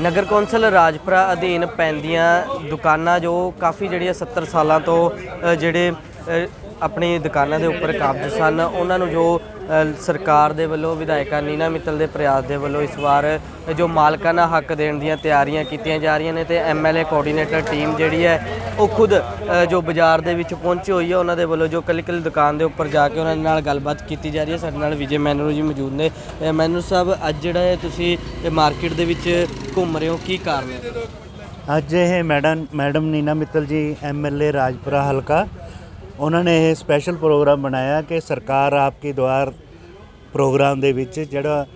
ਨਗਰ council Rajpura ਅਧੀਨ ਪੈਂਦੀਆਂ ਦੁਕਾਨਾਂ ਜੋ ਕਾਫੀ ਜਿਹੜੀਆਂ 70 ਸਾਲਾਂ ਤੋਂ ਜਿਹੜੇ ਆਪਣੀ ਦੁਕਾਨਾਂ ਦੇ ਉੱਪਰ ਕਾਬਜ਼ ਸਨ। ਉਹਨਾਂ ਨੂੰ ਜੋ ਸਰਕਾਰ ਦੇ ਵੱਲੋਂ ਵਿਧਾਇਕਾ ਨੀਨਾ ਮਿੱਤਲ ਦੇ ਪ੍ਰਯਾਸ ਦੇ ਵੱਲੋਂ ਇਸ ਵਾਰ ਜੋ ਮਾਲਕਾਨਾ ਹੱਕ ਦੇਣ ਦੀਆਂ ਤਿਆਰੀਆਂ ਕੀਤੀਆਂ ਜਾ ਰਹੀਆਂ ਨੇ ਤੇ ਐਮਐਲਏ ਕੋਆਰਡੀਨੇਟਰ ਟੀਮ ਜਿਹੜੀ ਹੈ ਉਹ ਖੁਦ ਜੋ ਬਾਜ਼ਾਰ ਦੇ ਵਿੱਚ ਪਹੁੰਚੀ ਹੋਈ ਹੈ ਉਹਨਾਂ ਦੇ ਵੱਲੋਂ ਜੋ ਕੱਲੀ ਕੱਲੀ ਦੁਕਾਨ ਦੇ ਉੱਪਰ ਜਾ ਕੇ ਉਹਨਾਂ ਦੇ ਨਾਲ ਗੱਲਬਾਤ ਕੀਤੀ ਜਾ ਰਹੀ ਹੈ। ਸਾਡੇ ਨਾਲ ਵਿਜੇ ਮੈਨਰੂ ਜੀ ਮੌਜੂਦ ਨੇ। ਅ, ਮੈਨੂ ਸਾਹਿਬ ਅੱਜ ਜਿਹੜਾ ਹੈ ਤੁਸੀਂ ਮਾਰਕੀਟ ਦੇ ਵਿੱਚ ਘੁੰਮ ਰਹੇ ਹੋ ਕੀ ਕਾਰਨ ਹੈ? ਅੱਜ ਇਹ madam madam Neena Mittal ji MLA Rajpura ਹਲਕਾ। ਉਹਨਾਂ ਨੇ ਇਹ ਸਪੈਸ਼ਲ ਪ੍ਰੋਗਰਾਮ ਬਣਾਇਆ ਕਿ ਸਰਕਾਰ ਆਪਕੀ ਦੁਆਰ ਪ੍ਰੋਗਰਾਮ ਦੇ ਵਿੱਚ ਜਿਹੜਾ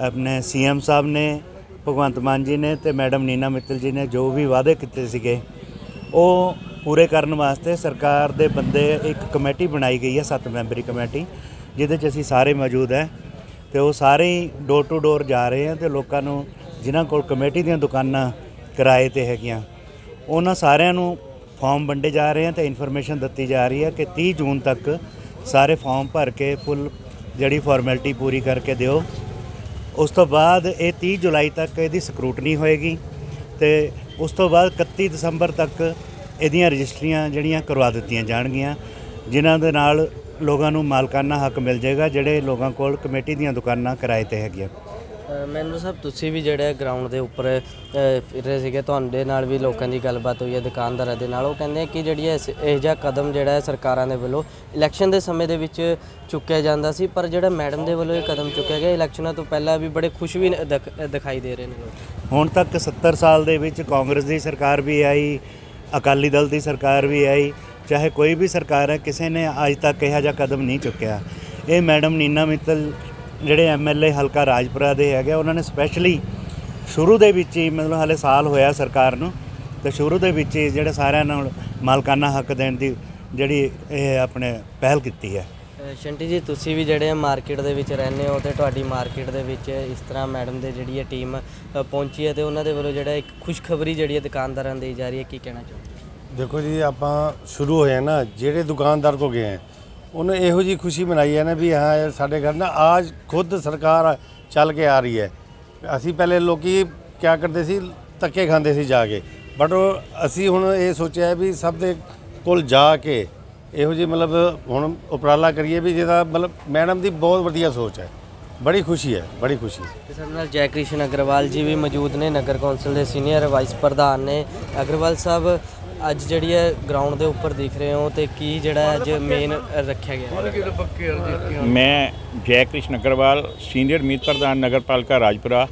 ਆਪਣੇ ਸੀਐਮ ਸਾਹਿਬ ਨੇ, ਭਗਵੰਤ ਮਾਨ ਜੀ ਨੇ ਤੇ ਮੈਡਮ ਨੀਨਾ ਮਿੱਤਲ ਜੀ ਨੇ ਜੋ ਵੀ ਵਾਅਦੇ ਕੀਤੇ ਸੀਗੇ, ਉਹ ਪੂਰੇ ਕਰਨ ਵਾਸਤੇ ਸਰਕਾਰ ਦੇ ਬੰਦੇ ਇੱਕ ਕਮੇਟੀ ਬਣਾਈ ਗਈ ਹੈ, ਸੱਤ ਮੈਂਬਰੀ ਕਮੇਟੀ, ਜਿਹਦੇ 'ਚ ਅਸੀਂ ਸਾਰੇ ਮੌਜੂਦ ਹੈ ਤੇ ਉਹ ਸਾਰੇ ਹੀ ਡੋਰ ਟੂ ਡੋਰ ਜਾ ਰਹੇ ਆ ਤੇ ਲੋਕਾਂ ਨੂੰ ਜਿਨ੍ਹਾਂ ਕੋਲ ਕਮੇਟੀ ਦੀਆਂ ਦੁਕਾਨਾਂ ਕਿਰਾਏ ਤੇ ਹੈਗੀਆਂ, ਉਹਨਾਂ ਸਾਰਿਆਂ ਨੂੰ ਫਾਰਮ ਵੰਡੇ ਜਾ ਰਹੇ ਆ ਤੇ ਇਨਫੋਰਮੇਸ਼ਨ ਦਿੱਤੀ ਜਾ ਰਹੀ ਹੈ ਕਿ 30 ਜੂਨ ਤੱਕ ਸਾਰੇ ਫਾਰਮ ਭਰ ਕੇ ਫੁੱਲ ਜਿਹੜੀ ਫਾਰਮੈਲਿਟੀ ਪੂਰੀ ਕਰਕੇ ਦਿਓ। ਉਸ ਤੋਂ ਬਾਅਦ ਇਹ 30 ਜੁਲਾਈ ਤੱਕ ਇਹਦੀ ਸਕਰੂਟਨੀ ਹੋਏਗੀ ਤੇ ਉਸ ਤੋਂ ਬਾਅਦ 31 ਦਸੰਬਰ ਤੱਕ ਇਹਦੀਆਂ ਰਜਿਸਟਰੀਆਂ ਜਿਹੜੀਆਂ ਕਰਵਾ ਦਿੱਤੀਆਂ ਜਾਣਗੀਆਂ, ਜਿਨ੍ਹਾਂ ਦੇ ਨਾਲ ਲੋਕਾਂ ਨੂੰ ਮਾਲਕਾਨਾ ਹੱਕ ਮਿਲ ਜਾਏਗਾ, ਜਿਹੜੇ ਲੋਕਾਂ ਕੋਲ ਕਮੇਟੀ ਦੀਆਂ ਦੁਕਾਨਾਂ ਕਿਰਾਏ ਤੇ ਹੈਗੀਆਂ। ਮੈਨੂੰ ਸਭ ਤੁਸੀਂ ਵੀ ਜਿਹੜੇ ਗਰਾਊਂਡ ਦੇ ਉੱਪਰ ਫਿਰ ਰਹੇ ਸੀਗੇ, ਤੁਹਾਡੇ ਨਾਲ ਵੀ ਲੋਕਾਂ ਦੀ ਗੱਲਬਾਤ ਹੋਈ ਹੈ, ਦੁਕਾਨਦਾਰਾਂ ਦੇ ਨਾਲ। ਉਹ ਕਹਿੰਦੇ ਕਿ ਜਿਹੜੀ ਇਸ- ਇਹ ਜਿਹਾ ਕਦਮ ਜਿਹੜਾ ਹੈ ਸਰਕਾਰਾਂ ਦੇ ਵੱਲੋਂ ਇਲੈਕਸ਼ਨ ਦੇ ਸਮੇਂ ਦੇ ਵਿੱਚ ਚੁੱਕਿਆ ਜਾਂਦਾ ਸੀ, ਪਰ ਜਿਹੜਾ ਮੈਡਮ ਦੇ ਵੱਲੋਂ ਇਹ ਕਦਮ ਚੁੱਕਿਆ ਗਿਆ ਇਲੈਕਸ਼ਨਾਂ ਤੋਂ ਪਹਿਲਾਂ ਵੀ ਬੜੇ ਖੁਸ਼ ਵੀ ਨ- ਦਿਖ- ਦਿਖਾਈ ਦੇ ਰਹੇ ਨੇ ਲੋਕ। ਹੁਣ ਤੱਕ 70 ਸਾਲ ਦੇ ਵਿੱਚ ਕਾਂਗਰਸ ਦੀ ਸਰਕਾਰ ਵੀ ਆਈ, ਅਕਾਲੀ ਦਲ ਦੀ ਸਰਕਾਰ ਵੀ ਆਈ, ਚਾਹੇ ਕੋਈ ਵੀ ਸਰਕਾਰ ਹੈ, ਕਿਸੇ ਨੇ ਅੱਜ ਤੱਕ ਇਹੋ ਜਿਹਾ ਕਦਮ ਨਹੀਂ ਚੁੱਕਿਆ। ਇਹ ਮੈਡਮ ਨੀਨਾ ਮਿੱਤਲ ਜਿਹੜੇ ਐਮਐਲਏ ਹਲਕਾ ਰਾਜਪੁਰਾ ਦੇ ਹੈਗੇ ਉਹਨਾਂ ਨੇ ਸਪੈਸ਼ਲੀ ਸ਼ੁਰੂ ਦੇ ਵਿੱਚ ਹੀ ਮਤਲਬ ਹਾਲੇ ਸਾਲ ਹੋਇਆ ਸਰਕਾਰ ਨੂੰ ਤੇ ਸ਼ੁਰੂ ਦੇ ਵਿੱਚ ਹੀ ਜਿਹੜੇ ਸਾਰਿਆਂ ਨਾਲ ਮਾਲਕਾਨਾ ਹੱਕ ਦੇਣ ਦੀ ਜਿਹੜੀ ਇਹ ਆਪਣੇ ਪਹਿਲ ਕੀਤੀ ਹੈ। ਸ਼ੰਟੀ ਜੀ ਤੁਸੀਂ ਵੀ ਜਿਹੜੇ ਮਾਰਕੀਟ ਦੇ ਵਿੱਚ ਰਹਿੰਦੇ ਹੋ ਤੇ ਤੁਹਾਡੀ ਮਾਰਕੀਟ ਦੇ ਵਿੱਚ ਇਸ ਤਰ੍ਹਾਂ ਮੈਡਮ ਦੇ ਜਿਹੜੀ ਹੈ ਟੀਮ ਪਹੁੰਚੀ ਹੈ ਤੇ ਉਹਨਾਂ ਦੇ ਵੱਲੋਂ ਜਿਹੜਾ ਇੱਕ ਖੁਸ਼ਖਬਰੀ ਜਿਹੜੀ ਹੈ ਦੁਕਾਨਦਾਰਾਂ ਦੇਈ ਜਾ ਰਹੀ ਹੈ ਕੀ ਕਹਿਣਾ ਚਾਹੋਗੇ? ਦੇਖੋ ਜੀ ਆਪਾਂ ਸ਼ੁਰੂ ਹੋਏ ਨਾ ਜਿਹੜੇ ਦੁਕਾਨਦਾਰ ਕੋ ਗਏ ਆ ਉਹਨੇ ਇਹੋ ਜੀ ਖੁਸ਼ੀ ਮਨਾਈ ਹੈ ਨਾ ਵੀ ਹਾਂ ਇਹ ਸਾਡੇ ਘਰ ਨਾ ਆਜ ਖੁਦ ਸਰਕਾਰ ਚੱਲ ਕੇ ਆ ਰਹੀ ਹੈ। ਅਸੀਂ ਪਹਿਲੇ ਲੋਕੀ ਕਿਆ ਕਰਦੇ ਸੀ? ਧੱਕੇ ਖਾਂਦੇ ਸੀ ਜਾ ਕੇ। ਬਟ ਅਸੀਂ ਹੁਣ ਇਹ ਸੋਚਿਆ ਵੀ ਸਭ ਦੇ ਕੋਲ ਜਾ ਕੇ ਇਹੋ ਜੀ ਮਤਲਬ ਹੁਣ ਉਪਰਾਲਾ ਕਰੀਏ ਵੀ ਜਿਹਦਾ ਮਤਲਬ ਮੈਡਮ ਦੀ ਬਹੁਤ ਵਧੀਆ ਸੋਚ ਹੈ। ਬੜੀ ਖੁਸ਼ੀ ਹੈ, ਬੜੀ ਖੁਸ਼ੀ ਤੇ ਸਾਡੇ ਨਾਲ ਜੈ ਕ੍ਰਿਸ਼ਨ ਅਗਰਵਾਲ ਜੀ ਵੀ ਮੌਜੂਦ ਨੇ। ਨਗਰ ਕੌਂਸਲ ਦੇ ਸੀਨੀਅਰ ਵਾਈਸ ਪ੍ਰਧਾਨ ਨੇ। ਅਗਰਵਾਲ ਸਾਹਿਬ ਅੱਜ ਜਿਹੜੀ ਹੈ ਗਰਾਊਂਡ ਦੇ ਉੱਪਰ ਦਿਖ ਰਹੇ ਹੋ ਤੇ ਕੀ ਜਿਹੜਾ ਅੱਜ ਮੇਨ ਰੱਖਿਆ ਗਿਆ? ਹੈ ਮੈਂ ਜੈ ਕ੍ਰਿਸ਼ਨ ਅਗਰਵਾਲ ਸੀਨੀਅਰ ਮੀਤ ਪ੍ਰਧਾਨ ਨਗਰਪਾਲਿਕਾ ਰਾਜਪੁਰਾ।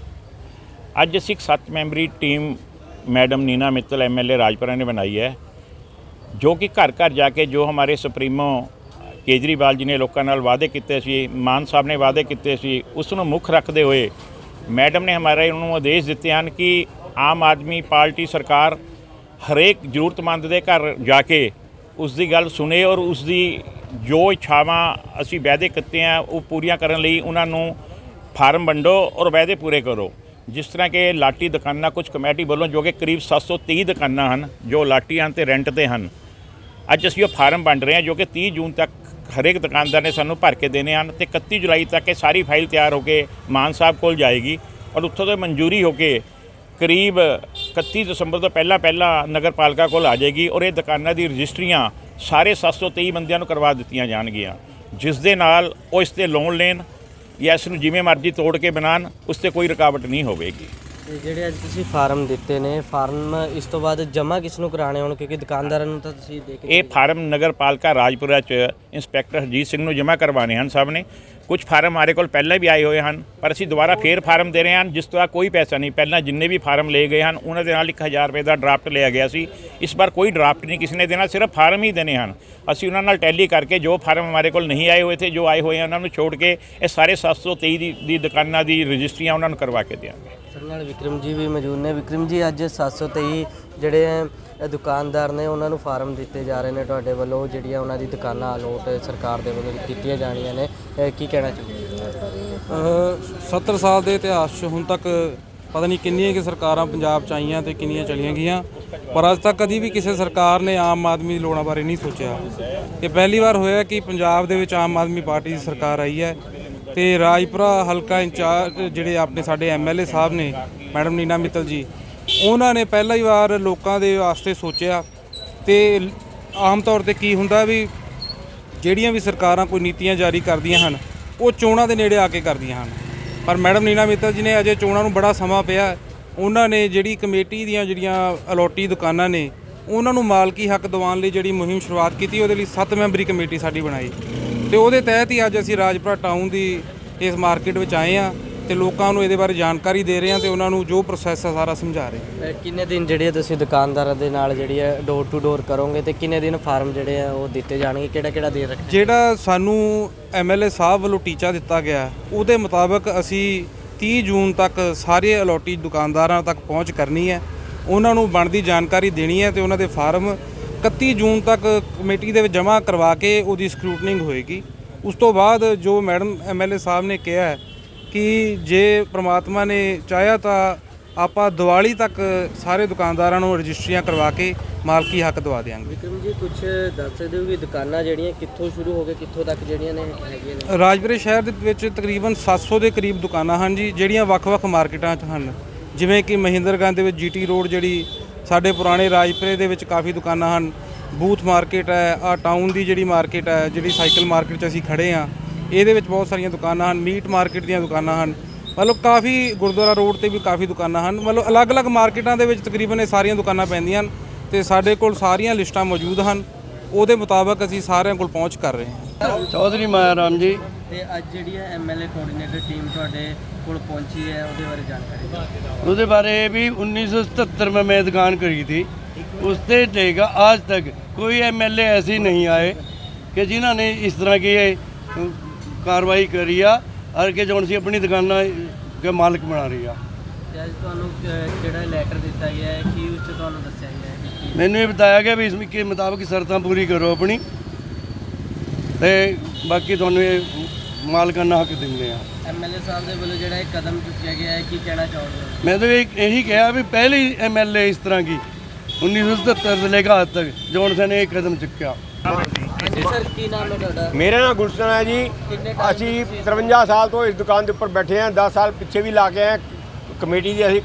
ਅੱਜ ਅਸੀਂ ਇੱਕ ਸੱਤ memory team madam Neena Mittal MLA Rajpura ਨੇ ਬਣਾਈ ਹੈ ਜੋ ਕਿ ਘਰ ਘਰ ਜਾ ਕੇ ਜੋ ਹਮਾਰੇ ਸੁਪਰੀਮੋ ਕੇਜਰੀਵਾਲ ਜੀ ਨੇ ਲੋਕਾਂ ਨਾਲ ਵਾਅਦੇ ਕੀਤੇ ਸੀ ਮਾਨ ਸਾਹਿਬ ਨੇ ਵਾਅਦੇ ਕੀਤੇ ਸੀ ਉਸ ਨੂੰ ਮੁੱਖ ਰੱਖਦੇ ਹੋਏ ਮੈਡਮ ਨੇ ਹਮਾਰੇ ਨੂੰ ਆਦੇਸ਼ ਦਿੱਤੇ ਹਨ ਕਿ ਆਮ ਆਦਮੀ ਪਾਰਟੀ ਸਰਕਾਰ ਹਰੇਕ ਜ਼ਰੂਰਤਮੰਦ ਦੇ ਘਰ ਜਾ ਕੇ ਉਸ ਦੀ ਗੱਲ ਸੁਣੇ ਔਰ ਉਸ ਦੀ ਜੋ ਇੱਛਾਵਾਂ ਅਸੀਂ ਵਾਅਦੇ ਕੀਤੇ ਆ, ਉਹ ਪੂਰੀਆਂ ਕਰਨ ਲਈ ਉਹਨਾਂ ਨੂੰ ਫਾਰਮ ਵੰਡੋ ਔਰ ਵਾਅਦੇ ਪੂਰੇ ਕਰੋ। ਜਿਸ ਤਰ੍ਹਾਂ ਕਿ ਲਾਟੀ ਦੁਕਾਨਾਂ ਕੁਝ ਕਮੇਟੀ ਵੱਲੋਂ ਜੋ ਕਿ ਕਰੀਬ 730 ਦੁਕਾਨਾਂ ਹਨ, ਜੋ ਲਾਟੀ ਹਨ ਤੇ ਰੈਂਟ ਤੇ ਹਨ। ਅੱਜ ਅਸੀਂ ਉਹ ਫਾਰਮ ਵੰਡ ਰਹੇ ਹਾਂ ਜੋ ਕਿ 30 ਜੂਨ ਤੱਕ ਹਰੇਕ ਦੁਕਾਨਦਾਰ ਨੇ ਸਾਨੂੰ ਭਰ ਕੇ ਦੇਣੇ ਹਨ ਤੇ 31 ਜੁਲਾਈ ਤੱਕ ਇਹ ਸਾਰੀ ਫਾਈਲ ਤਿਆਰ ਹੋ ਕੇ ਮਾਨ ਸਾਹਿਬ ਕੋਲ ਜਾਏਗੀ ਔਰ ਉੱਥੋਂ ਤੋਂ ਮਨਜ਼ੂਰੀ ਹੋ ਕੇ ਕਰੀਬ 31 ਦਸੰਬਰ ਤੋਂ ਪਹਿਲਾਂ ਪਹਿਲਾਂ ਨਗਰ ਪਾਲਿਕਾ ਕੋਲ ਆ ਜਾਏਗੀ ਔਰ ਇਹ ਦੁਕਾਨਾਂ ਦੀ ਰਜਿਸਟਰੀਆਂ ਸਾਰੇ 723 ਬੰਦਿਆਂ ਨੂੰ ਕਰਵਾ ਦਿੱਤੀਆਂ ਜਾਣਗੀਆਂ। ਜਿਸ ਦੇ ਨਾਲ ਉਹ ਇਸ ਤੇ ਲੋਨ ਲੈਣ ਜਾਂ ਇਸ ਨੂੰ ਜਿਵੇਂ ਮਰਜ਼ੀ ਤੋੜ ਕੇ ਬਣਾਉਣ ਉਸ ਤੇ ਕੋਈ ਰੁਕਾਵਟ ਨਹੀਂ ਹੋਵੇਗੀ। ਤੇ ਜਿਹੜੇ ਅੱਜ ਤੁਸੀਂ ਫਾਰਮ ਦਿੱਤੇ ਨੇ ਫਾਰਮ ਇਸ ਤੋਂ ਬਾਅਦ ਜਮ੍ਹਾਂ ਕਿਸ ਨੂੰ ਕਰਾਣੇ ਹੋਣ ਕਿਉਂਕਿ ਦੁਕਾਨਦਾਰਾਂ ਨੂੰ ਤਾਂ ਤੁਸੀਂ ਦੇ ਕੇ ਇਹ ਫਾਰਮ ਨਗਰ ਪਾਲਿਕਾ ਰਾਜਪੁਰਾ ਚ ਇੰਸਪੈਕਟਰ ਹਰਜੀਤ ਸਿੰਘ ਨੂੰ ਜਮ੍ਹਾਂ ਕਰਵਾਉਣੇ ਹਨ ਸਭ ਨੇ। ਕੁਝ ਫਾਰਮ ਹਮਾਰੇ ਕੋਲ ਪਹਿਲਾਂ ਵੀ ਆਏ ਹੋਏ ਹਨ, ਪਰ ਅਸੀਂ ਦੁਬਾਰਾ ਫੇਰ ਫਾਰਮ ਦੇ ਰਹੇ ਹਾਂ, ਜਿਸ ਦਾ ਕੋਈ ਪੈਸਾ ਨਹੀਂ। ਪਹਿਲਾਂ ਜਿੰਨੇ ਵੀ ਫਾਰਮ ਲਏ ਗਏ ਹਨ, ਉਹਨਾਂ ਦੇ ਨਾਲ 1000 ਰੁਪਏ ਦਾ ਡਰਾਫਟ ਲਿਆ ਗਿਆ ਸੀ। ਇਸ ਵਾਰ ਕੋਈ ਡਰਾਫਟ ਨਹੀਂ, ਕਿਸੇ ਨੇ ਦੇਣਾ, ਸਿਰਫ ਫਾਰਮ ਹੀ ਦੇਣੇ ਹਨ। ਅਸੀਂ ਉਹਨਾਂ ਨਾਲ ਟੈਲੀ ਕਰਕੇ ਜੋ ਫਾਰਮ ਹਮਾਰੇ ਕੋਲ ਨਹੀਂ ਆਏ ਹੋਏ ਥੇ, ਜੋ ਆਏ ਹੋਏ ਹਨ, ਉਹਨਾਂ ਨੂੰ ਛੋੜ ਕੇ ਇਹ ਸਾਰੇ 723 ਦੀ ਦੀ ਦੁਕਾਨਾਂ ਦੀ ਰਜਿਸਟਰੀਆਂ ਉਹਨਾਂ ਨੂੰ ਕਰਵਾ ਕੇ ਦਿਆਂਗੇ। ਸਾਡੇ ਨਾਲ ਵਿਕਰਮ ਜੀ ਵੀ ਮੌਜੂਦ ਨੇ। ਵਿਕਰਮ ਜੀ, ਅੱਜ 723 ਜਿਹੜੇ ਦੁਕਾਨਦਾਰ ਨੇ, ਉਹਨਾਂ ਨੂੰ ਫਾਰਮ ਦਿੱਤੇ ਜਾ ਰਹੇ ਨੇ ਤੁਹਾਡੇ ਵੱਲੋਂ, ਜਿਹੜੀਆਂ ਉਹਨਾਂ ਦੀ ਦੁਕਾਨਾਂ ਅਲੋਟ ਸਰਕਾਰ ਦੇ ਵੱਲੋਂ ਕੀਤੀਆਂ ਜਾਣੀਆਂ ਨੇ। ਇਹ ਕੀ ਕਹਿਣਾ ਚਾਹੁੰਦੇ ਅਹ 70 ਸਾਲ ਦੇ ਇਤਿਹਾਸ 'ਚ ਹੁਣ ਤੱਕ ਪਤਾ ਨਹੀਂ ਕਿੰਨੀਆਂ ਕਿ ਸਰਕਾਰਾਂ ਪੰਜਾਬ 'ਚ ਆਈਆਂ ਤੇ ਕਿੰਨੀਆਂ ਚਲੀਆਂ ਗਈਆਂ, ਪਰ ਅੱਜ ਤੱਕ ਕਦੀ ਵੀ ਕਿਸੇ ਸਰਕਾਰ ਨੇ ਆਮ ਆਦਮੀ ਦੀ ਲੋੜਾਂ ਬਾਰੇ ਨਹੀਂ ਸੋਚਿਆ। ਇਹ ਪਹਿਲੀ ਵਾਰ ਹੋਇਆ ਕਿ ਪੰਜਾਬ ਦੇ ਵਿੱਚ ਆਮ ਆਦਮੀ ਪਾਰਟੀ ਦੀ ਸਰਕਾਰ ਆਈ ਹੈ। ਤੇ ਰਾਜਪੁਰਾ ਹਲਕਾ ਇੰਚਾਰਜ ਜਿਹੜੇ ਆਪਣੇ ਸਾਡੇ ਐਮਐਲਏ ਸਾਹਿਬ ਨੇ, ਮੈਡਮ ਨੀਨਾ ਮਿੱਤਲ ਜੀ, ਉਹਨਾਂ ਨੇ ਪਹਿਲਾ ਹੀ ਵਾਰ ਲੋਕਾਂ ਦੇ ਵਾਸਤੇ ਸੋਚਿਆ ਤੇ ਆਮ ਤੌਰ ਤੇ ਕੀ ਹੁੰਦਾ ਵੀ ਜਿਹੜੀਆਂ ਵੀ ਸਰਕਾਰਾਂ ਕੋਈ ਨੀਤੀਆਂ ਜਾਰੀ ਕਰਦੀਆਂ ਹਨ, ਉਹ ਚੋਣਾਂ ਦੇ ਨੇੜੇ ਆ ਕੇ ਕਰਦੀਆਂ ਹਨ। ਪਰ ਮੈਡਮ ਨੀਨਾ ਮਿੱਤਲ ਜੀ ਨੇ ਅਜੇ ਚੋਣਾਂ ਨੂੰ ਬੜਾ ਸਮਾਂ ਪਿਆ, ਉਹਨਾਂ ਨੇ ਜਿਹੜੀ ਕਮੇਟੀ ਦੀਆਂ ਜਿਹੜੀਆਂ ਅਲੋਟੀ ਦੁਕਾਨਾਂ ਨੇ, ਉਹਨਾਂ ਨੂੰ ਮਾਲਕੀ ਹੱਕ ਦਿਵਾਉਣ ਲਈ ਜਿਹੜੀ ਮੁਹਿੰਮ ਸ਼ੁਰੂਆਤ ਕੀਤੀ, ਉਹਦੇ ਲਈ 7 ਮੈਂਬਰੀ ਕਮੇਟੀ ਸਾਡੀ ਬਣਾਈ। ਤੇ ਉਹਦੇ ਤਹਿਤ ਹੀ ਅੱਜ ਅਸੀਂ ਰਾਜਪੁਰਾ ਟਾਊਨ ਦੀ ਇਸ ਮਾਰਕੀਟ ਵਿੱਚ ਆਏ ਆ ਤੇ ਲੋਕਾਂ ਨੂੰ ਇਹਦੇ ਬਾਰੇ ਜਾਣਕਾਰੀ ਦੇ ਰਹੇ ਹਾਂ ਤੇ ਉਹਨਾਂ ਨੂੰ ਜੋ ਪ੍ਰੋਸੈਸ ਆ ਸਾਰਾ ਸਮਝਾ ਰਹੇ ਹਾਂ। ਅ, ਕਿੰਨੇ ਦਿਨ ਜਿਹੜੇ ਆ ਤੁਸੀਂ ਦੁਕਾਨਦਾਰਾਂ ਦੇ ਨਾਲ ਜਿਹੜੀ ਹੈ ਡੋਰ ਟੂ ਡੋਰ ਕਰੋਗੇ ਤੇ ਕਿੰਨੇ ਦਿਨ ਫਾਰਮ ਜਿਹੜੇ ਆ ਉਹ ਦਿੱਤੇ ਜਾਣਗੇ? ਕਿਹੜਾ ਕਿਹੜਾ ਦੇ ਰੱਖਿਆ ਜਿਹੜਾ ਸਾਨੂੰ ਐਮਐਲਏ ਸਾਹਿਬ ਵੱਲੋਂ ਟੀਚਾ ਦਿੱਤਾ ਗਿਆ ਉਹਦੇ ਮੁਤਾਬਕ ਅਸੀਂ 30 ਜੂਨ ਤੱਕ ਸਾਰੇ ਅਲੋਟੀ ਦੁਕਾਨਦਾਰਾਂ ਤੱਕ ਪਹੁੰਚ ਕਰਨੀ ਹੈ। ਉਹਨਾਂ ਨੂੰ ਬਣਦੀ ਜਾਣਕਾਰੀ ਦੇਣੀ ਹੈ ਤੇ ਉਹਨਾਂ ਦੇ ਫਾਰਮ 31 ਜੂਨ ਤੱਕ ਕਮੇਟੀ ਦੇ ਵਿੱਚ ਜਮ੍ਹਾਂ ਕਰਵਾ ਕੇ ਉਹਦੀ ਸਕਰੂਟਨਿੰਗ ਹੋਏਗੀ। ਉਸ ਤੋਂ ਬਾਅਦ ਜੋ ਮੈਡਮ ਐਮਐਲਏ ਸਾਹਿਬ ਨੇ ਕਿਹਾ ਹੈ ਕਿ ਜੇ ਪ੍ਰਮਾਤਮਾ ਨੇ ਚਾਹਿਆ ਤਾਂ ਆਪਾਂ ਦੀਵਾਲੀ ਤੱਕ ਸਾਰੇ ਦੁਕਾਨਦਾਰਾਂ ਨੂੰ ਰਜਿਸਟਰੀਆਂ ਕਰਵਾ ਕੇ ਮਾਲਕੀ ਹੱਕ ਦਵਾ ਦੇਵਾਂਗੇ ਵਿਕਰਮ ਜੀ ਕੁਝ ਦੱਸ ਸਕਦੇ ਹੋ ਕਿ ਦੁਕਾਨਾਂ ਜਿਹੜੀਆਂ ਕਿੱਥੋਂ ਸ਼ੁਰੂ ਹੋ ਕੇ ਕਿੱਥੋਂ ਤੱਕ ਜਿਹੜੀਆਂ ਨੇ ਹੈਗੀਆਂ ਨੇ? ਰਾਜਪੁਰੇ ਸ਼ਹਿਰ ਦੇ ਵਿੱਚ ਤਕਰੀਬਨ 700 ਦੇ ਕਰੀਬ ਦੁਕਾਨਾਂ ਹਨ ਜੀ ਜਿਹੜੀਆਂ ਵੱਖ-ਵੱਖ ਮਾਰਕੀਟਾਂ 'ਚ ਹਨ। ਜਿਵੇਂ ਕਿ ਮਹਿੰਦਰਗੰਜ ਦੇ ਵਿੱਚ ਜੀਟੀ ਰੋਡ ਜਿਹੜੀ ਸਾਡੇ ਪੁਰਾਣੇ ਰਾਜਪੁਰੇ ਦੇ ਵਿੱਚ ਕਾਫੀ ਦੁਕਾਨਾਂ ਹਨ। ਬੂਥ ਮਾਰਕੀਟ ਹੈ ਆ ਟਾਊਨ ਦੀ ਜਿਹੜੀ ਮਾਰਕੀਟ ਹੈ, ਜਿਹੜੀ ਸਾਈਕਲ ਮਾਰਕੀਟ 'ਚ ਅਸੀਂ ਖੜੇ ਆ ਇਹਦੇ ਵਿੱਚ ਬਹੁਤ ਸਾਰੀਆਂ ਦੁਕਾਨਾਂ ਹਨ, ਮੀਟ ਮਾਰਕੀਟ ਦੀਆਂ ਦੁਕਾਨਾਂ ਹਨ। ਮਤਲਬ ਕਾਫੀ ਗੁਰਦੁਆਰਾ ਰੋਡ ਤੇ ਵੀ ਕਾਫੀ ਦੁਕਾਨਾਂ ਹਨ। ਮਤਲਬ ਅਲੱਗ-ਅਲੱਗ ਮਾਰਕੀਟਾਂ ਦੇ ਵਿੱਚ ਤਕਰੀਬਨ ਇਹ ਸਾਰੀਆਂ ਦੁਕਾਨਾਂ ਪੈਂਦੀਆਂ ਹਨ ਤੇ ਸਾਡੇ ਕੋਲ ਸਾਰੀਆਂ ਲਿਸਟਾਂ ਮੌਜੂਦ ਹਨ। ਉਹਦੇ ਮੁਤਾਬਕ ਅਸੀਂ ਸਾਰਿਆਂ ਕੋਲ ਪਹੁੰਚ ਕਰ ਰਹੇ ਹਾਂ। ਚੌਧਰੀ ਮਾਇਆ ਰਾਮ ਜੀ ਤੇ ਅੱਜ ਜਿਹੜੀ ਹੈ ਐਮਐਲਏ ਕੋਆਰਡੀਨੇਟਰ ਟੀਮ ਤੁਹਾਡੇ ਕੋਲ ਪਹੁੰਚੀ ਹੈ ਉਹਦੇ ਬਾਰੇ ਜਾਣਕਾਰੀ ਦਿਓ उसके बारे में भी 1977 में मैं दुकान करी थी उससे लेकर आज तक कोई एमएलए ऐसे नहीं आए कि जिन्होंने इस तरह की ये कार्रवाई करी है और कि जो सी अपनी दुकाना के मालिक बना रही है ਤੇ ਅੱਜ ਤੁਹਾਨੂੰ ਕ- ਕਿਹੜਾ ਲੈਟਰ ਦਿੱਤਾ ਗਿਆ ਹੈ ਕੀ ਉਸ 'ਚ ਤੁਹਾਨੂੰ ਦੱਸਿਆ ਗਿਆ ਹੈ ਕਿ ਕੀ मैंने ये बताया गया भी इसमें के मुताबिक शर्तें पूरी करो अपनी ਤੇ ਬਾਕੀ ਤੁਹਾਨੂੰ ਇਹ ਮਾਲਕਾਨਾ ਹੱਕ ਦਿੰਦੇ ਆ। ਐਮਐਲਏ ਸਾਹਿਬ ਦੇ ਵੱਲੋਂ ਜਿਹੜਾ ਇਹ ਕਦਮ ਚੁੱਕਿਆ ਗਿਆ ਹੈ ਕੀ ਕਹਿਣਾ ਚਾਹੋਗੇ? ਮੈਂ ਤਾਂ ਇਹ ਇਹੀ ਕਿਹਾ ਵੀ ਪਹਿਲੀ ਐਮਐਲਏ ਇਸ ਤਰ੍ਹਾਂ ਕੀ 1977 ਤੋਂ ਲੈ ਕੇ ਤੱਕ ਜੌਨਸਨ ਨੇ ਇਹ ਕਦਮ ਚੁੱਕਿਆ। ਮੇਰਾ ਨਾਮ ਗੁਲਸ਼ਨ ਹੈ ਜੀ। ਅਸੀਂ 53 ਸਾਲ ਤੋਂ ਇਸ ਦੁਕਾਨ ਦੇ ਉੱਪਰ ਬੈਠੇ ਹਾਂ। 10 ਸਾਲ ਪਿੱਛੇ ਵੀ ਲਾ ਕੇ ਆਏ ਕਮੇਟੀ ਦੀ ਅਸੀਂ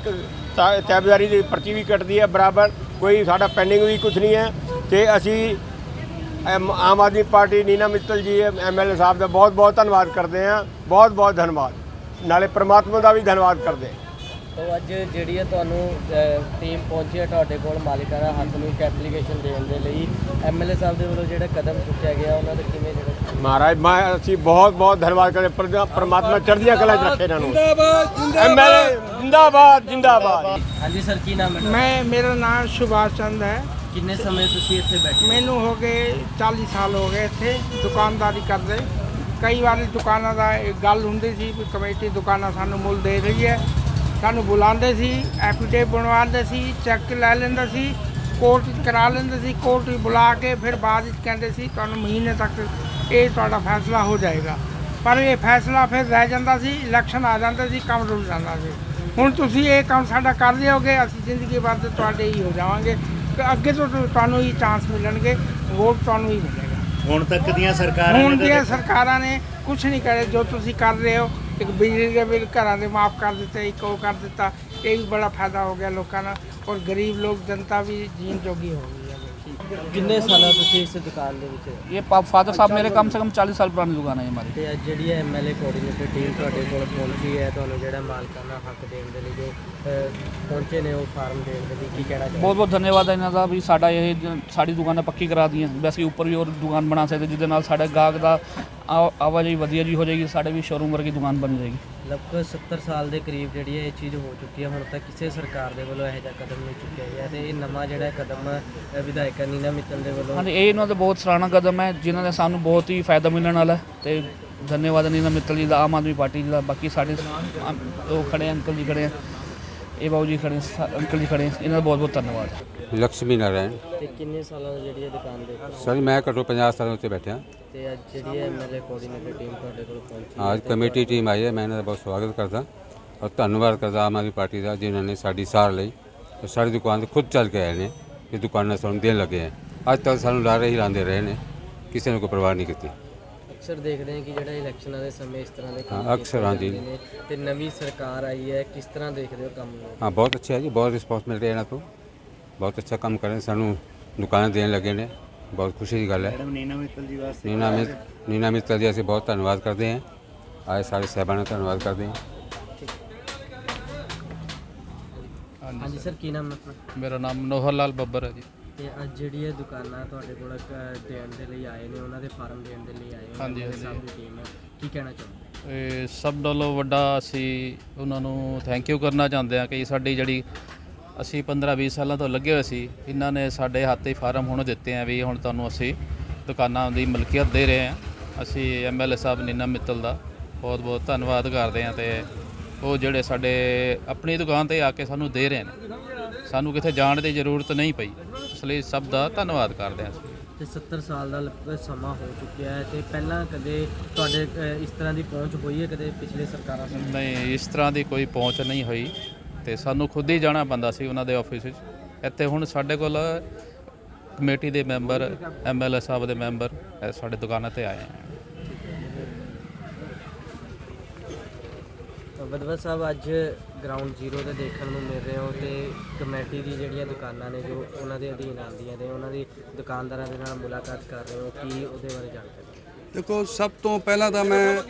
ਤਾਬੇਦਾਰੀ ਦੀ ਪਰਚੀ ਵੀ ਕੱਟਦੀ ਹੈ ਬਰਾਬਰ। ਕੋਈ ਸਾਡਾ ਪੈਂਡਿੰਗ ਵੀ ਕੁਝ ਨਹੀਂ ਹੈ। ਤੇ ਅਸੀਂ ਆਮ ਆਦਮੀ ਪਾਰਟੀ ਨੀਨਾ ਮਿੱਤਲ ਜੀ ਐਮਐਲਏ ਸਾਹਿਬ ਦਾ ਬਹੁਤ ਬਹੁਤ ਧੰਨਵਾਦ ਕਰਦੇ ਹਾਂ। ਬਹੁਤ ਬਹੁਤ ਧੰਨਵਾਦ। ਨਾਲੇ ਪ੍ਰਮਾਤਮਾ ਦਾ ਵੀ ਧੰਨਵਾਦ ਕਰਦੇ ਤੋ ਅੱਜ ਜਿਹੜੀ ਹੈ ਤੁਹਾਨੂੰ ਟੀਮ ਪਹੁੰਚੀ ਹੈ ਤੁਹਾਡੇ ਕੋਲ ਮਾਲਿਕਾਨਾ ਹੱਕ ਨੂੰ ਇੱਕ ਐਪਲੀਕੇਸ਼ਨ ਦੇਣ ਦੇ ਲਈ। ਐਮਐਲਏ ਸਾਹਿਬ ਦੇ ਵੱਲੋਂ ਜਿਹੜਾ ਕਦਮ ਚੁੱਕਿਆ ਗਿਆ ਉਹਨਾਂ ਦਾ ਕਿਵੇਂ ਜਿਹੜਾ ਮਹਾਰਾਜ ਮੈਂ ਅਸੀਂ ਬਹੁਤ ਬਹੁਤ ਧੰਨਵਾਦ ਕਰਦੇ ਪਰ- ਪ੍ਰਮਾਤਮਾ ਚੜ੍ਹਦੀਆਂ ਕਲਾ 'ਚ ਰੱਖੇ ਇਹਨਾਂ ਨੂੰ। ਐਮਐਲਏ ਜਿੰਦਾਬਾਦ। ਜਿੰਦਾਬਾਦ ਹਾਂਜੀ ਸਰ ਕੀ ਨਾਮ ਹੈ? ਮੈਂ ਮੇਰਾ ਨਾਮ ਸੁਭਾਸ਼ ਚੰਦ ਹੈ। ਕਿੰਨੇ ਸਮੇਂ ਤੁਸੀਂ ਇੱਥੇ ਬੈਠੇ ਮੈਨੂੰ ਹੋ ਗਏ 40 ਸਾਲ ਹੋ ਗਏ ਇੱਥੇ ਦੁਕਾਨਦਾਰੀ ਕਰਦੇ। ਕਈ ਵਾਰੀ ਦੁਕਾਨਾਂ ਦਾ ਇਹ ਗੱਲ ਹੁੰਦੀ ਸੀ ਵੀ ਕਮੇਟੀ ਦੁਕਾਨਾਂ ਸਾਨੂੰ ਮੁੱਲ ਦੇ ਰਹੀ ਹੈ। ਸਾਨੂੰ ਬੁਲਾਉਂਦੇ ਸੀ, ਐਫੀਡੇਵਿਟ ਬਣਵਾਉਂਦੇ ਸੀ, ਚੈੱਕ ਲੈ ਲੈਂਦੇ ਸੀ, ਕੋਰਟ 'ਚ ਕਰਾ ਲੈਂਦੇ ਸੀ, ਕੋਰਟ 'ਚ ਬੁਲਾ ਕੇ ਫਿਰ ਬਾਅਦ ਵਿੱਚ ਕਹਿੰਦੇ ਸੀ, ਤੁਹਾਨੂੰ ਮਹੀਨੇ ਤੱਕ ਇਹ ਤੁਹਾਡਾ ਫੈਸਲਾ ਹੋ ਜਾਏਗਾ। ਪਰ ਇਹ ਫੈਸਲਾ ਫਿਰ ਰਹਿ ਜਾਂਦਾ ਸੀ, ਇਲੈਕਸ਼ਨ ਆ ਜਾਂਦਾ ਸੀ, ਕੰਮ ਰੁਕ ਜਾਂਦਾ ਸੀ। ਹੁਣ ਤੁਸੀਂ ਇਹ ਕੰਮ ਸਾਡਾ ਕਰ ਦਿਓਗੇ, ਅਸੀਂ ਜ਼ਿੰਦਗੀ ਭਰ ਤੁਹਾਡੇ ਹੀ ਹੋ ਜਾਵਾਂਗੇ। ਅੱਗੇ ਤੋਂ ਤੁਹਾਨੂੰ ਹੀ ਚਾਂਸ ਮਿਲਣਗੇ ਵੋਟ ਤੁਹਾਨੂੰ ਹੀ ਮਿਲੇਗਾ। ਹੁਣ ਤੱਕ ਦੀਆਂ ਸਰਕਾਰਾਂ ਹੁਣ ਦੀਆਂ ਸਰਕਾਰਾਂ ਨੇ ਕੁਝ ਨਹੀਂ ਕਰੇ ਜੋ ਤੁਸੀਂ ਕਰ ਰਹੇ ਹੋ ਇੱਕ ਬਿਜਲੀ ਦੇ ਬਿੱਲ ਘਰਾਂ ਦੇ ਮਾਫ ਕਰ ਦਿੱਤੇ ਇੱਕ ਉਹ ਕਰ ਦਿੱਤਾ ਇਹ ਵੀ ਬੜਾ ਫਾਇਦਾ ਹੋ ਗਿਆ ਲੋਕਾਂ ਦਾ ਔਰ ਗਰੀਬ ਲੋਕ ਜਨਤਾ ਵੀ ਜੀਣ ਜੋਗੀ ਹੋ ਗਈ। ਕਿੰਨੇ ਸਾਲਾਂ ਤੁਸੀਂ ਇਸ ਦੁਕਾਨ ਦੇ ਵਿੱਚ ये पा- फादर साहब मेरे कम से कम चालीस साल पुरानी दुकान है ये हमारी ਤੇ ਅੱਜ ਜਿਹੜੀ ਹੈ ਐਮਐਲਏ ਕੋਆਰਡੀਨੇਟਰ ਟੀਮ ਤੁਹਾਡੇ ਕੋਲ ਪਹੁੰਚੀ ਹੈ ਤੁਹਾਨੂੰ ਜਿਹੜਾ ਮਾਲਕਾਨਾ ਹੱਕ ਦੇਣ ਦੇ ਲਈ ਜੋ ਅਹ, ਪਹੁੰਚੇ ਨੇ ਉਹ ਫਾਰਮ ਦੇਣ ਦੇ ਲਈ ਕੀ ਕਹਿਣਾ ਚਾਹੋਗੇ ਬਹੁਤ ਬਹੁਤ ਧੰਨਵਾਦ ਹੈ ਇਹਨਾਂ ਦਾ ਵੀ ਸਾਡਾ ਇਹ ਜ- ਸਾਡੀ ਦੁਕਾਨਾਂ ਪੱਕੀ ਕਰਾ ਦੀਆਂ ਵੈਸੇ ਹੀ ਉੱਪਰ ਵੀ ਹੋਰ ਦੁਕਾਨ ਬਣਾ ਸਕਦੇ ਜਿਹਦੇ ਨਾਲ ਸਾਡੇ ਗਾਹਕ ਦਾ ਆ- ਆਵਾਜਾਈ ਵਧੀਆ ਜੀ ਹੋ ਜਾਏਗੀ ਸਾਡੇ ਵੀ ਸ਼ੋਰੂਮ ਵਰਗੀ ਦੁਕਾਨ ਬਣ ਜਾਏਗੀ ਲਗਭਗ 70 ਸਾਲ ਦੇ ਕਰੀਬ ਜਿਹੜੀ ਹੈ ਇਹ ਚੀਜ਼ ਹੋ ਚੁੱਕੀ ਹੈ ਹੁਣ ਤੱਕ ਕਿਸੇ ਸਰਕਾਰ ਦੇ ਵੱਲੋਂ ਇਹੋ ਜਿਹਾ ਕਦਮ ਨਹੀਂ ਚੁੱਕਿਆ ਗਿਆ ਤੇ ਇਹ ਨਵਾਂ ਜਿਹੜਾ ਕਦਮ ਅਹ, ਵਿਧਾਇਕਾ ਨੀਨਾ ਮਿੱਤਲ ਦੇ ਵੱਲੋਂ ਹਾਂਜੀ ਇਹ ਇਹਨਾਂ ਦਾ ਬਹੁਤ ਸਰਾਹਣਾ ਕਦਮ ਹੈ ਜਿਨ੍ਹਾਂ ਦਾ ਸਾਨੂੰ ਬਹੁਤ ਹੀ ਫਾਇਦਾ ਮਿਲਣ ਵਾਲਾ ਹੈ ਤੇ ਧੰਨਵਾਦ ਨੀਨਾ ਮਿੱਤਲ ਜੀ ਦਾ ਆਮ ਆਦਮੀ ਪਾਰਟੀ ਜੀ ਦਾ ਬਾਕੀ ਸਾਡੇ ਆਮ- ਉਹ ਖੜੇ ਅੰਕਲ ਜੀ ਖੜੇ ਆ। ਇਹ ਬਾਬੂ ਜੀ ਖੜੇ ਸਾ- ਅੰਕਲ ਜੀ ਖੜੇ ਇਹਨਾਂ ਦਾ ਬਹੁਤ ਬਹੁਤ ਧੰਨਵਾਦ। ਲక్ష్ਮੀ ਨਾਰਾਇਣ ਤੇ ਕਿੰਨੇ ਸਾਲਾਂ ਤੋਂ ਜਿਹੜੀ ਹੈ ਦੁਕਾਨ ਦੇ ਉੱਪਰ? ਸਰ ਮੈਂ ਘੱਟੋ 50 ਸਾਲਾਂ ਉੱਤੇ ਬੈਠਿਆ। ਤੇ ਅੱਜ ਜਿਹੜੀ ਹੈ ਐਮਐਲਏ ਕੋਆਰਡੀਨੇਟਰ ਟੀਮ ਤੁਹਾਡੇ ਕੋਲ ਪਹੁੰਚੀ ਅੱਜ ਕਮੇਟੀ ਟੀਮ ਆਈ ਹੈ ਮੈਂ ਇਹਨਾਂ ਦਾ ਬਹੁਤ ਸਵਾਗਤ ਕਰਦਾ ਔਰ ਧੰਨਵਾਦ ਕਰਦਾ ਆਮ ਆਦਮੀ ਪਾਰਟੀ ਦਾ ਜਿਨ੍ਹਾਂ ਨੇ ਸਾਡੀ ਸਾਰ ਲਈ। ਤੇ ਸਾਡੀ ਦੁਕਾਨ ਤੇ ਖੁਦ ਚੱਲ ਕੇ ਆਏ ਨੇ ਇਹ ਦੁਕਾਨਾਂ ਸਾਨੂੰ ਦੇਣ ਲੱਗੇ ਹੈ। ਅੱਜ ਤੱਕ ਸਾਨੂੰ ਲਾਰੇ ਹੀ ਲਾਉਂਦੇ ਰਹੇ ਨੇ ਕਿਸੇ ਨੇ ਕੋਈ ਪਰਵਾਹ ਨਹੀਂ ਕੀਤੀ। ਅਕਸਰ ਦੇਖਦੇ ਹਾਂ ਕਿ ਜਿਹੜਾ ਇਲੈਕਸ਼ਨਾਂ ਦੇ ਸਮੇਂ ਇਸ ਤਰ੍ਹਾਂ ਦੇ ਕੰਮ ਹਾਂ, ਅਕਸਰ, ਕੀਤੇ ਹਾਂਜੀ। ਜਾਂਦੇ ਨੇ ਤੇ ਨਵੀਂ ਸਰਕਾਰ ਆਈ ਹੈ ਕਿਸ ਤਰ੍ਹਾਂ ਦੇਖਦੇ ਹੋ ਕੰਮ ਨੂੰ? ਹਾਂ ਬਹੁਤ ਅੱਛਾ ਹੈ ਜੀ ਬਹੁਤ ਰਿਸਪੌਂਸ ਮਿਲ ਰਿਹਾ ਇਹਨਾਂ ਤੋਂ। ਬਹੁਤ ਅੱਛਾ ਕੰਮ ਕਰ ਰਹੇ ਸਾਨੂੰ ਦੁਕਾਨਾਂ ਦੇਣ ਲੱਗੇ ਨੇ ਬਹੁਤ ਖੁਸ਼ੀ ਦੀ ਗੱਲ ਹੈ। ਮੈਡਮ ਨੀਨਾ ਮਿੱਤਲ ਜੀ ਵਾਸਤੇ ਨੀਨਾ ਮਿਤ ਨੀਨਾ ਮਿੱਤਲ ਜੀ ਅਸੀਂ ਬਹੁਤ ਧੰਨਵਾਦ ਕਰਦੇ ਹਾਂ। ਆਏ ਸਾਰੇ ਸਾਹਿਬਾਨਾਂ ਦਾ ਧੰਨਵਾਦ ਕਰਦੇ ਹਾਂ। ਹਾਂਜੀ ਸਰ ਕੀ ਨਾਮ ਹੈ ਆਪਣਾ? ਮੇਰਾ ਨਾਮ ਮਨੋਹਰ ਲਾਲ ਬੱਬਰ ਹੈ ਜੀ। ਤੇ ਅੱਜ ਜਿਹੜੀ ਇਹ ਦੁਕਾਨਾਂ ਤੁਹਾਡੇ ਕੋਲ ਕ- ਦੇਣ ਦੇ ਲਈ ਆਏ ਨੇ ਉਹਨਾਂ ਦੇ ਫਾਰਮ ਦੇਣ ਦੇ ਲਈ ਆਏ ਹੋ ਹਾਂਜੀ, ਉਹਨਾਂ ਦੇ ਹਾਂਜੀ। ਟੀਮ ਹੈ। ਕੀ ਕਹਿਣਾ ਚਾਹੁੰਦੇ ਇਹ ਸਭ ਨਾਲੋਂ ਵੱਡਾ ਅਸੀਂ ਉਹਨਾਂ ਨੂੰ ਥੈਂਕ ਯੂ ਕਰਨਾ ਚਾਹੁੰਦੇ ਹਾਂ ਕਿ ਸਾਡੀ ਜਿਹੜੀ ਅਸੀਂ 15-20 ਸਾਲਾਂ ਤੋਂ ਲੱਗੇ ਹੋਏ ਸੀ ਇਹਨਾਂ ਨੇ ਸਾਡੇ ਹੱਥ 'ਤੇ ਫਾਰਮ ਹੁਣ ਦਿੱਤੇ ਆ ਵੀ ਹੁਣ ਤੁਹਾਨੂੰ ਅਸੀਂ ਦੁਕਾਨਾਂ ਦੀ ਮਲਕੀਅਤ ਦੇ ਰਹੇ ਹਾਂ। ਅਸੀਂ ਐਮਐਲਏ ਸਾਹਿਬ ਨੀਨਾ ਮਿੱਤਲ ਦਾ ਬਹੁਤ ਬਹੁਤ ਧੰਨਵਾਦ ਕਰਦੇ ਹਾਂ ਤੇ ਉਹ ਜਿਹੜੇ ਸਾਡੇ ਆਪਣੀ ਦੁਕਾਨ ਤੇ ਆ ਕੇ ਸਾਨੂੰ ਦੇ ਰਹੇ ਨੇ। ਸਾਨੂੰ ਕਿਤੇ ਜਾਣ ਦੀ ਜ਼ਰੂਰਤ ਨਹੀਂ ਪਈ। ਇਸ ਲਈ ਸਭ ਦਾ ਧੰਨਵਾਦ ਕਰਦੇ ਹਾਂ ਤੇ 70 ਸਾਲ ਦਾ ਸਮਾਂ ਹੋ ਚੁੱਕਿਆ ਹੈ ਤੇ ਪਹਿਲਾਂ ਕਦੇ ਤੁਹਾਡੇ ਅ, ਇਸ ਤਰ੍ਹਾਂ ਦੀ ਪਹੁੰਚ ਹੋਈ ਹੈ ਕਦੇ ਪਿਛਲੇ ਸਰਕਾਰਾਂ ਨਹੀਂ ਇਸ ਤਰ੍ਹਾਂ ਦੀ ਕੋਈ ਪਹੁੰਚ ਨਹੀਂ ਹੋਈ ਤੇ ਸਾਨੂੰ ਖੁਦ ਹੀ ਜਾਣਾ ਪੈਂਦਾ ਸੀ ਉਹਨਾਂ ਦੇ ਆਫਿਸ ਵਿੱਚ। ਇੱਥੇ ਹੁਣ ਸਾਡੇ ਕੋਲ ਕਮੇਟੀ ਦੇ ਮੈਂਬਰ ਐਮਐਲਏ ਸਾਹਿਬ ਦੇ ਮੈਂਬਰ ਇਹ ਸਾਡੇ ਦੁਕਾਨਾਂ ਤੇ ਆਏ ਹਨ ਤਾਂ ਬਦਵਾ ਸਾਹਿਬ ਅੱਜ ਗਰਾਊਂਡ ਜ਼ੀਰੋ ਤੇ ਦੇਖਣ ਨੂੰ ਮਿਲ ਰਹੇ ਹੋ ਤੇ ਕਮੇਟੀ ਦੀ ਜਿਹੜੀਆਂ ਦੁਕਾਨਾਂ ਨੇ ਜੋ ਉਹਨਾਂ ਦੇ ਅਧੀਨ ਆਉਂਦੀਆਂ ਨੇ ਉਹਨਾਂ ਦੀ ਦੁਕਾਨਦਾਰਾਂ ਦੇ ਨਾਲ ਮੁਲਾਕਾਤ ਕਰ ਰਹੇ ਹੋ ਕੀ ਉਹਦੇ ਬਾਰੇ ਜਾਣਕਾਰੀ? ਦੇਖੋ ਸਭ ਤੋਂ ਪਹਿਲਾਂ ਤਾਂ ਮੈਂ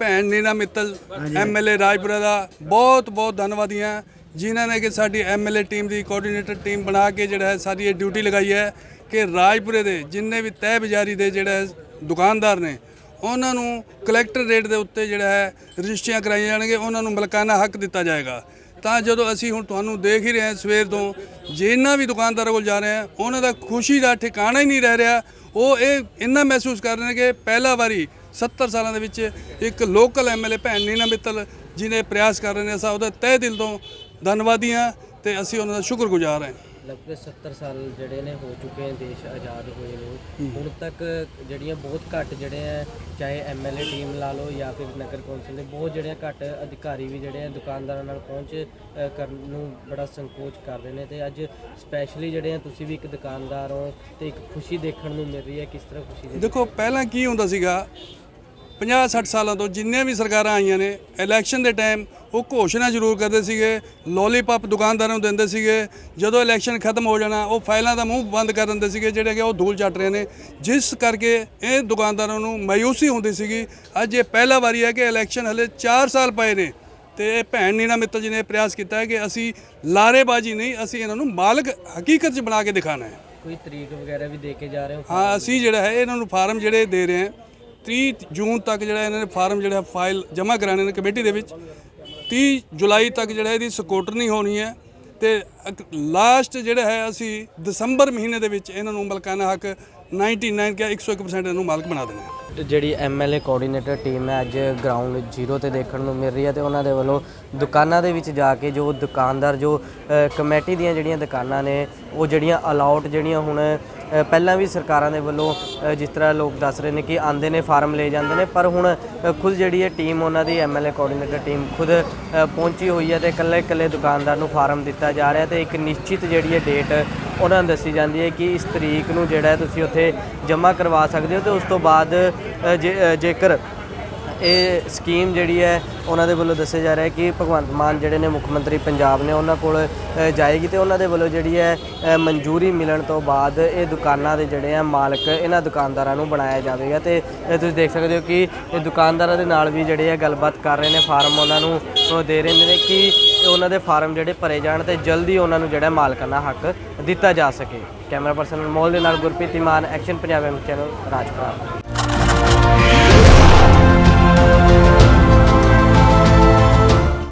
ਭੈਣ ਨੀਨਾ ਮਿੱਤਲ ਐਮਐਲਏ ਰਾਜਪੁਰਾ ਦਾ ਬਹੁਤ ਬਹੁਤ ਧੰਨਵਾਦੀ ਹਾਂ ਜਿਨ੍ਹਾਂ ਨੇ ਕਿ ਸਾਡੀ ਐਮਐਲਏ ਟੀਮ ਦੀ ਕੋਆਰਡੀਨੇਟਰ ਟੀਮ ਬਣਾ ਕੇ ਜਿਹੜਾ ਹੈ ਸਾਡੀ ਇਹ ਡਿਊਟੀ ਲਗਾਈ ਹੈ ਕਿ ਰਾਜਪੁਰੇ ਦੇ ਜਿੰਨੇ ਵੀ ਤਹਿ ਬਜ਼ਾਰੀ ਦੇ ਜਿਹੜਾ ਦੁਕਾਨਦਾਰ ਨੇ ਉਹਨਾਂ ਨੂੰ ਕਲੈਕਟਰ ਰੇਟ ਦੇ ਉੱਤੇ ਜਿਹੜਾ ਹੈ ਰਜਿਸਟਰੀਆਂ ਕਰਾਈਆਂ ਜਾਣਗੇ ਉਹਨਾਂ ਨੂੰ ਮਲਕਾਨਾ ਹੱਕ ਦਿੱਤਾ ਜਾਏਗਾ। ਤਾਂ ਜਦੋਂ ਅਸੀਂ ਹੁਣ ਤੁਹਾਨੂੰ ਦੇਖ ਹੀ ਰਹੇ ਹਾਂ ਸਵੇਰ ਤੋਂ ਜਿੰਨਾ ਵੀ ਦੁਕਾਨਦਾਰਾਂ ਕੋਲ ਜਾ ਰਹੇ ਹਾਂ, ਉਹਨਾਂ ਦਾ ਖੁਸ਼ੀ ਦਾ ਠਿਕਾਣਾ ਹੀ ਨਹੀਂ ਰਹਿ ਰਿਹਾ। ਉਹ ਇਹ ਇੰਨਾ ਮਹਿਸੂਸ ਕਰ ਰਹੇ ਨੇ ਕਿ ਪਹਿਲਾ ਵਾਰੀ 70 ਸਾਲਾਂ ਦੇ ਵਿੱਚ ਇੱਕ ਲੋਕਲ ਐਮਐਲਏ ਭੈਣ ਨੀਨਾ ਮਿੱਤਲ ਜਿਹਨੇ ਪ੍ਰਯਾਸ ਕਰ ਰਹੇ ਨੇ, ਅਸਾਂ ਉਹਦਾ ਤਹਿ ਦਿਲ ਤੋਂ ਧੰਨਵਾਦੀ ਹਾਂ ਤੇ ਅਸੀਂ ਉਹਨਾਂ ਦਾ ਸ਼ੁਕਰਗੁਜ਼ਾਰ ਹਾਂ। ਲਗਭਗ 70 ਸਾਲ ਜਿਹੜੇ ਨੇ ਹੋ ਚੁੱਕੇ ਹਨ ਦੇਸ਼ ਆਜ਼ਾਦ ਹੋਏ ਨੂੰ। ਹੁਣ ਤੱਕ ਜਿਹੜੀਆਂ ਬਹੁਤ ਘੱਟ ਜਿਹੜੇ ਆ ਚਾਹੇ ਐਮਐਲਏ ਟੀਮ ਲਾ ਲਓ ਜਾਂ ਫਿਰ ਨਗਰ ਕੌਂਸਲ ਦੇ ਬਹੁਤ ਜਿਹੜੇ ਘੱਟ ਅਧਿਕਾਰੀ ਵੀ ਜਿਹੜੇ ਆ ਦੁਕਾਨਦਾਰਾਂ ਨਾਲ ਪਹੁੰਚ ਕਰਨ ਨੂੰ ਬੜਾ ਸੰਕੋਚ ਕਰਦੇ ਨੇ ਤੇ ਅੱਜ ਸਪੈਸ਼ਲੀ ਜਿਹੜੇ ਆ ਤੁਸੀਂ ਵੀ ਇੱਕ ਦੁਕਾਨਦਾਰ ਹੋ ਤੇ ਇੱਕ ਖੁਸ਼ੀ ਦੇਖਣ ਨੂੰ ਮਿਲ ਰਹੀ ਹੈ ਕਿਸ ਤਰ੍ਹਾਂ ਖੁਸ਼ੀ ਦੇਖੋ ਪਹਿਲਾਂ ਕੀ ਹੁੰਦਾ ਸੀਗਾ 50 60 ਸਾਲਾਂ ਤੋਂ ਜਿੰਨੀਆਂ ਵੀ ਸਰਕਾਰਾਂ ਆਈਆਂ ਨੇ ਇਲੈਕਸ਼ਨ ਦੇ ਟਾਈਮ ਉਹ ਘੋਸ਼ਣਾ ਜ਼ਰੂਰ ਕਰਦੇ ਸੀਗੇ ਲੋਲੀਪੌਪ ਦੁਕਾਨਦਾਰਾਂ ਨੂੰ ਦਿੰਦੇ ਸੀਗੇ ਜਦੋਂ ਇਲੈਕਸ਼ਨ ਖਤਮ ਹੋ ਜਾਣਾ ਉਹ ਫਾਈਲਾਂ ਦਾ ਮੂੰਹ ਬੰਦ ਕਰ ਦਿੰਦੇ ਸੀਗੇ ਜਿਹੜੇ ਕਿ ਉਹ ਧੂਲ ਚੱਟ ਰਹੇ ਨੇ। ਜਿਸ ਕਰਕੇ ਇਹ ਦੁਕਾਨਦਾਰਾਂ ਨੂੰ ਮਾਯੂਸੀ ਹੁੰਦੀ ਸੀਗੀ। ਅੱਜ ਇਹ ਪਹਿਲਾ ਵਾਰੀ ਹੈ ਕਿ ਇਲੈਕਸ਼ਨ ਹਲੇ 4 ਸਾਲ ਪਏ ਨੇ ਤੇ ਇਹ ਭੈਣ ਨੀਨਾ ਮਿੱਤਲ ਜੀ ਨੇ ਪ੍ਰਯਾਸ ਕੀਤਾ ਹੈ ਕਿ ਅਸੀਂ ਲਾਰੇਬਾਜ਼ੀ ਨਹੀਂ ਅਸੀਂ ਇਹਨਾਂ ਨੂੰ ਮਾਲਕ ਹਕੀਕਤ 'ਚ ਬਣਾ ਕੇ ਦਿਖਾਣਾ ਹੈ। ਕੋਈ ਤਰੀਕ ਵਗੈਰਾ ਵੀ ਦੇ ਕੇ ਜਾ ਰਹੇ ਹੋ? ਹਾਂ ਅਸੀਂ ਜਿਹੜਾ ਹੈ ਇਹਨਾਂ ਨੂੰ ਫਾਰਮ ਜਿਹੜੇ ਦੇ ਰਹੇ ਹਾਂ। 30 ਜੂਨ ਤੱਕ ਜਿਹੜਾ ਇਹਨਾਂ ਨੇ ਫਾਰਮ ਜਿਹੜਾ ਫਾਈਲ ਜਮ੍ਹਾਂ ਕਰਾਣੇ ਨੇ ਕਮੇਟੀ ਦੇ ਵਿੱਚ 30 ਜੁਲਾਈ ਤੱਕ ਜਿਹੜਾ ਇਹਦੀ ਸਕੂਟਰਨੀ ਹੋਣੀ ਹੈ ਤੇ ਲਾਸਟ ਜਿਹੜਾ ਹੈ ਅਸੀਂ ਦਸੰਬਰ ਮਹੀਨੇ ਦੇ ਵਿੱਚ ਇਹਨਾਂ ਨੂੰ ਮਲਕਾਨਾ ਹੱਕ 99 ਕਿਆ 101% ਇਹਨਾਂ ਨੂੰ ਮਾਲਕ ਬਣਾ ਦੇਣਾ ਜਿਹੜੀ ਐਮਐਲਏ ਕੋਆਰਡੀਨੇਟਰ ਟੀਮ ਹੈ, ਅੱਜ ਗਰਾਊਂਡ ਜ਼ੀਰੋ ਤੇ ਦੇਖਣ ਨੂੰ ਮਿਲ ਰਹੀ ਹੈ ਤੇ ਉਹਨਾਂ ਦੇ ਵੱਲੋਂ ਦੁਕਾਨਾਂ ਦੇ ਵਿੱਚ ਜਾ ਕੇ ਜੋ ਦੁਕਾਨਦਾਰ, ਜੋ ਕਮੇਟੀ ਦੀਆਂ ਜਿਹੜੀਆਂ ਦੁਕਾਨਾਂ ਨੇ, ਉਹ ਜਿਹੜੀਆਂ ਅਲਾਉਟ ਜਿਹੜੀਆਂ ਹੁਣ ਪਹਿਲਾਂ ਵੀ ਸਰਕਾਰਾਂ ਦੇ ਵੱਲੋਂ ਜਿਸ ਤਰ੍ਹਾਂ ਲੋਕ ਦੱਸ ਰਹੇ ਨੇ ਕਿ ਆਂਦੇ ਨੇ, ਫਾਰਮ ਲੈ ਜਾਂਦੇ ਨੇ, ਪਰ ਹੁਣ ਖੁਦ ਜਿਹੜੀ ਹੈ ਟੀਮ ਉਹਨਾਂ ਦੀ ਐਮਐਲਏ ਕੋਆਰਡੀਨੇਟਰ ਟੀਮ ਖੁਦ ਪਹੁੰਚੀ ਹੋਈ ਹੈ ਤੇ ਇਕੱਲੇ ਇਕੱਲੇ ਦੁਕਾਨਦਾਰ ਨੂੰ ਫਾਰਮ ਦਿੱਤਾ ਜਾ ਰਿਹਾ ਤੇ ਇੱਕ ਨਿਸ਼ਚਿਤ ਜਿਹੜੀ ਹੈ ਡੇਟ ਉਹਨਾਂ ਨੂੰ ਦੱਸੀ ਜਾਂਦੀ ਹੈ ਕਿ ਇਸ ਤਰੀਕ ਨੂੰ ਜਿਹੜਾ ਹੈ ਤੁਸੀਂ ਉੱਥੇ ਜਮ੍ਹਾਂ ਕਰਵਾ ਸਕਦੇ ਹੋ ਤੇ ਉਸ ਤੋਂ ਬਾਅਦ ਜੇ- ਜੇਕਰ ਇਹ ਸਕੀਮ ਜਿਹੜੀ ਹੈ ਉਹਨਾਂ ਦੇ ਵੱਲੋਂ ਦੱਸਿਆ ਜਾ ਰਿਹਾ ਹੈ ਕਿ ਭਗਵੰਤ ਮਾਨ ਜਿਹੜੇ ਨੇ ਮੁੱਖ ਮੰਤਰੀ ਪੰਜਾਬ ਨੇ ਉਹਨਾਂ ਕੋਲ ਜਾਏਗੀ ਤੇ ਉਹਨਾਂ ਦੇ ਵੱਲੋਂ ਜਿਹੜੀ ਹੈ ਮਨਜ਼ੂਰੀ ਮਿਲਣ ਤੋਂ ਬਾਅਦ ਇਹ ਦੁਕਾਨਾਂ ਦੇ ਜਿਹੜੇ ਆ ਮਾਲਕ ਇਹਨਾਂ ਦੁਕਾਨਦਾਰਾਂ ਨੂੰ ਬਣਾਇਆ ਜਾਵੇਗਾ ਤੇ ਤੁਸੀਂ ਦੇਖ ਸਕਦੇ ਹੋ ਕਿ ਇਹ ਦੁਕਾਨਦਾਰਾਂ ਦੇ ਨਾਲ ਵੀ ਜਿਹੜੇ ਆ ਗੱਲਬਾਤ ਕਰ ਰਹੇ ਨੇ ਫਾਰਮ ਉਹਨਾਂ ਨੂੰ ਦੇ ਰਹੇ ਨੇ ਕਿ ਉਹਨਾਂ ਦੇ ਫਾਰਮ ਜਿਹੜੇ ਭਰੇ ਜਾਣ ਤੇ ਜਲਦੀ ਉਹਨਾਂ ਨੂੰ ਜਿਹੜਾ ਮਾਲਕਾਨਾ ਹੱਕ ਦਿੱਤਾ ਜਾ ਸਕੇ। ਕੈਮਰਾ ਪਰਸਨ ਅਨਮੋਲ ਦੇ ਨਾਲ ਗੁਰਪ੍ਰੀਤ ਇਮਾਨ action Punjab M channel Rajpura.